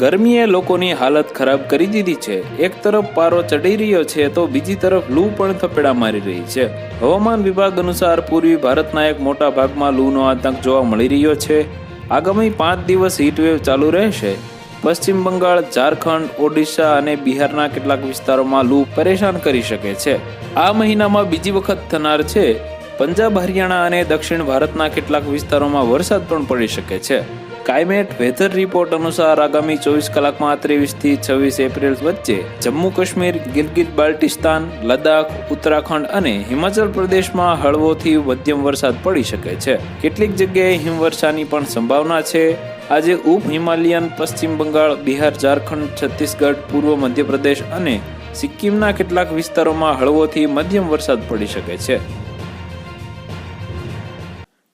ગરમીએ લોકોની હાલત ખરાબ કરી દીધી છે. એક તરફ પારો ચડી રહ્યો છે તો બીજી તરફ લૂ પણ થપેડા મારી રહી છે. હવામાન વિભાગ અનુસાર પૂર્વી ભારતના એક મોટા ભાગમાં લૂનો આતંક જોવા મળી રહ્યો છે. આગામી પાંચ દિવસ હીટવેવ ચાલુ રહેશે. પશ્ચિમ બંગાળ, ઝારખંડ, ઓડિશા અને બિહારના કેટલાક વિસ્તારોમાં લૂ પરેશાન કરી શકે છે. આ મહિનામાં બીજી વખત થનાર છે. પંજાબ, હરિયાણા અને દક્ષિણ ભારતના કેટલાક વિસ્તારોમાં વરસાદ પણ પડી શકે છે. કાઇમેટ વેધર રિપોર્ટ અનુસાર આગામી ચોવીસ કલાકમાં ત્રેવીસથી છવ્વીસ એપ્રિલ વચ્ચે જમ્મુ કાશ્મીર ગિલગિત બાલ્ટિસ્તાન, લદ્દાખ, ઉત્તરાખંડ અને હિમાચલ પ્રદેશમાં હળવોથી મધ્યમ વરસાદ પડી શકે છે. કેટલીક જગ્યાએ હિમવર્ષાની પણ સંભાવના છે. આજે ઉપ હિમાલયન, પશ્ચિમ બંગાળ, બિહાર, ઝારખંડ, છત્તીસગઢ, પૂર્વ મધ્યપ્રદેશ અને સિક્કિમના કેટલાક વિસ્તારોમાં હળવોથી મધ્યમ વરસાદ પડી શકે છે.